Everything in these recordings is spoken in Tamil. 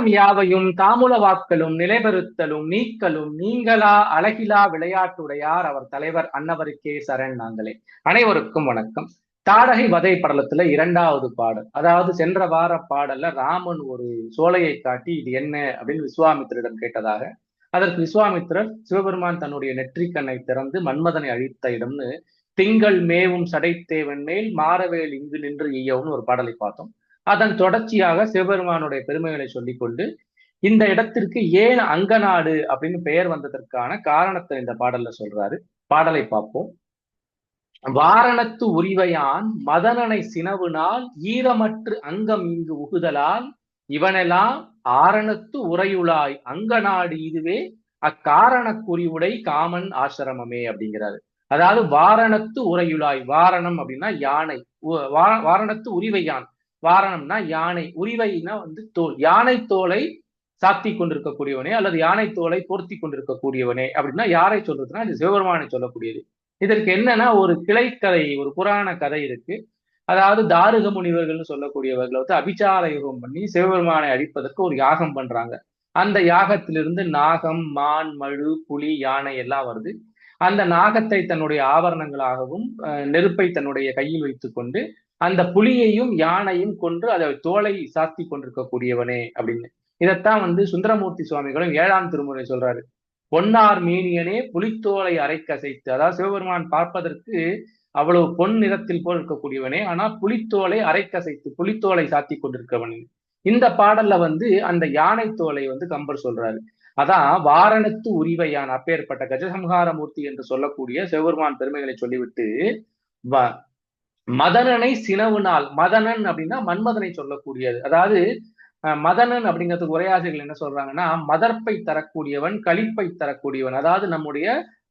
உள்ளம் யாவையும் தாமுல வாக்களும் நிலைபெறுத்தலும் நீக்கலும் நீங்களா அழகிலா விளையாட்டுடையார் அவர் தலைவர் அன்னவருக்கே சரண் நாங்களே. அனைவருக்கும் வணக்கம். தாடகை வதை படலத்துல இரண்டாவது பாடல். அதாவது சென்ற வார பாடல்ல ராமன் ஒரு சோலையை காட்டி இது என்ன? அப்படின்னு விஸ்வாமித்திரிடம் கேட்டதாக அதற்கு விஸ்வாமித்திரர் சிவபெருமான் தன்னுடைய நெற்றிக்கண்ணை திறந்து மன்மதனை அழித்த இடம்னு திங்கள் மேவும் சடைத்தேவன் மேல் மாறவேல் இங்கு நின்று ஈயவும்னு ஒரு பாடலை பார்த்தோம். அதன் தொடர்ச்சியாக சிவபெருமானுடைய பெருமைகளை சொல்லிக்கொண்டு இந்த இடத்திற்கு ஏன் அங்கநாடு அப்படின்னு பெயர் வந்ததற்கான காரணத்தை இந்த பாடல்ல சொல்றாரு. பாடலை பார்ப்போம். வாரணத்து உரிவையான் மதனனை சினவுனால் ஈரமற்று அங்கம் இங்கு உகுதலால் இவனெல்லாம் ஆரணத்து உரையுளாய் அங்கநாடு இதுவே அக்காரண குறிவுடை காமன் ஆசிரமமே அப்படிங்கிறாரு. அதாவது வாரணத்து உரையுளாய் வாரணம் அப்படின்னா யானை. வாரணத்து உரிவையான். வாரணம்னா யானை உரிவைனா வந்து தோல். யானை தோலை சாத்தி கொண்டிருக்கக்கூடியவனே அல்லது யானை தோலை பொருத்தி கொண்டிருக்கக்கூடியவனே அப்படின்னா யாரை சொல்றதுன்னா இது சிவபெருமானை சொல்லக்கூடியது. இதற்கு என்னன்னா ஒரு கிளைக்கதை ஒரு புராண கதை இருக்கு. அதாவது தாருக முனிவர்கள்னு சொல்லக்கூடியவர்களை வந்து அபிச்சார யுகம் பண்ணி சிவபெருமானை அழிப்பதற்கு ஒரு யாகம் பண்றாங்க. அந்த யாகத்திலிருந்து நாகம் மான் மழு புலி யானை எல்லாம் வருது. அந்த நாகத்தை தன்னுடைய ஆபரணங்களாகவும் நெருப்பை தன்னுடைய கையில் வைத்துக்கொண்டு அந்த புலியையும் யானையும் கொன்று அதை தோலை சாத்தி கொண்டிருக்கக்கூடியவனே அப்படின்னு. இதைத்தான் வந்து சுந்தரமூர்த்தி சுவாமிகளும் ஏழாம் திருமுறை சொல்றாரு. பொன்னார் மீனியனே புலித்தோலை அரைக்கசைத்து அதாவது சிவபெருமான் பார்ப்பதற்கு அவ்வளவு பொன் நிறத்தில் போல் இருக்கக்கூடியவனே ஆனா புலித்தோலை அரைக்கசைத்து புலித்தோலை சாத்தி கொண்டிருக்கவன். இந்த பாடல்ல வந்து அந்த யானை தோலை வந்து கம்பர் சொல்றாரு. அதான் வாரணத்து உரிவையான் அப்பேற்பட்ட கஜசம்ஹாரமூர்த்தி என்று சொல்லக்கூடிய சிவபெருமான் பெருமைகளை சொல்லிவிட்டு மதனனை சினவு நாள். மதனன் அப்படின்னா மன்மதனை சொல்லக்கூடியது. அதாவது மதனன் அப்படிங்கிறதுக்கு உரையாசிரியர்கள் என்ன சொல்றாங்கன்னா மதர்ப்பை தரக்கூடியவன் கழிப்பை தரக்கூடியவன். அதாவது நம்முடைய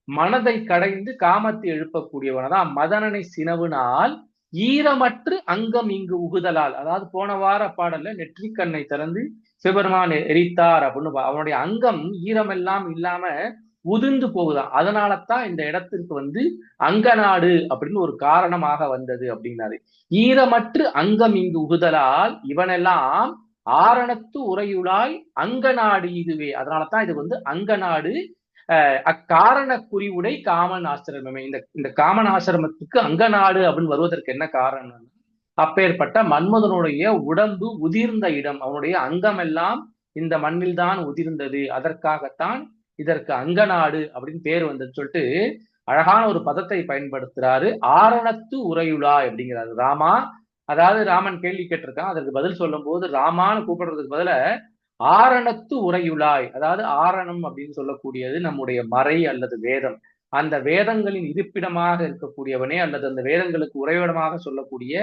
மனதை கடைந்து காமத்தை எழுப்பக்கூடியவன். அதான் மதனனை சினவுனால் ஈரமற்று அங்கம் இங்கு உகுதலால். அதாவது போன வார பாடல்ல நெற்றிக்கண்ணை திறந்து சிவபெருமான் எரித்தார் அப்படின்னு அவனுடைய அங்கம் ஈரமெல்லாம் இல்லாம உதிர்ந்து போகுதான் அதனால தான் இந்த இடத்திற்கு வந்து அங்கநாடு அப்படின்னு ஒரு காரணமாக வந்தது அப்படின்னாரு. ஈரமற்று அங்கம் இங்கு உகுதலால் இவனெல்லாம் ஆரணத்து உரையுளாய் அங்கநாடு இதுவே. அதனாலதான் இது வந்து அங்கநாடு அக்காரண குறிவுடை காமன் ஆசிரமமே. இந்த இந்த காமன் ஆசிரமத்துக்கு அங்கநாடு அப்படின்னு வருவதற்கு என்ன காரணம் அப்பேற்பட்ட மன்மதனுடைய உடம்பு உதிர்ந்த இடம். அவனுடைய அங்கம் எல்லாம் இந்த மண்ணில் தான் உதிர்ந்தது. அதற்காகத்தான் இதற்கு அங்கநாடு அப்படின்னு பேர் வந்தது சொல்லிட்டு அழகான ஒரு பதத்தை பயன்படுத்துறாரு. ஆரணத்து உரையுளாய் அப்படிங்கிறாரு. ராமா அதாவது ராமன் கேள்வி கேட்டிருக்கான். அதற்கு பதில் சொல்லும் போது ராமான்னு கூப்பிடுறதுக்கு பதில ஆரணத்து உரையுளாய் அதாவது ஆரணம் அப்படின்னு சொல்லக்கூடியது நம்முடைய மறை அல்லது வேதம். அந்த வேதங்களின் இருப்பிடமாக இருக்கக்கூடியவனே அல்லது அந்த வேதங்களுக்கு உறைவிடமாக சொல்லக்கூடிய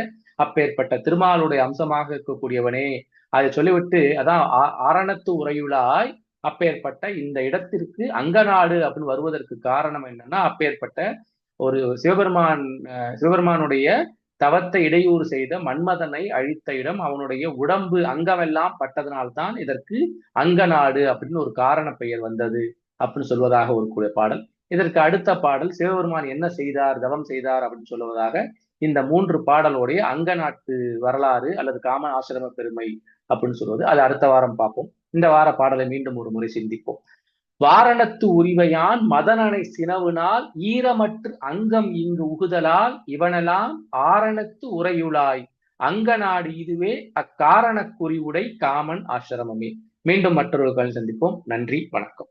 அப்பேற்பட்ட திருமாலுடைய அம்சமாக இருக்கக்கூடியவனே. அதை சொல்லிவிட்டு அதான் ஆரணத்து உரையுளாய் அப்பேற்பட்ட இந்த இடத்திற்கு அங்கநாடு அப்படின்னு வருவதற்கு காரணம் என்னன்னா அப்பேற்பட்ட ஒரு சிவபெருமான் சிவபெருமானுடைய தவத்தை இடையூறு செய்த மன்மதனை அழித்த இடம் அவனுடைய உடம்பு அங்கமெல்லாம் பட்டதனால்தான் இதற்கு அங்கநாடு அப்படின்னு ஒரு காரண பெயர் வந்தது அப்படின்னு சொல்வதாக ஒரு கூடிய பாடல். இதற்கு அடுத்த பாடல் சிவபெருமான் என்ன செய்தார் தவம் செய்தார் அப்படின்னு சொல்லுவதாக இந்த மூன்று பாடலோடைய அங்க நாட்டு வரலாறு அல்லது காமன் ஆசிரம பெருமை அப்படின்னு சொல்வது. அது அடுத்த வாரம் பார்ப்போம். இந்த வார பாடலை மீண்டும் ஒரு முறை சிந்திப்போம். வாரணத்து உரிவையான் மதனனை சினவுனால் ஈரமற்று அங்கம் இங்கு உகுதலால் இவனெல்லாம் ஆரணத்து உரையுளாய் அங்க நாடு இதுவே அக்காரண குறிவுடை காமன் ஆசிரமமே. மீண்டும் மற்றொரு சந்திப்போம். நன்றி வணக்கம்.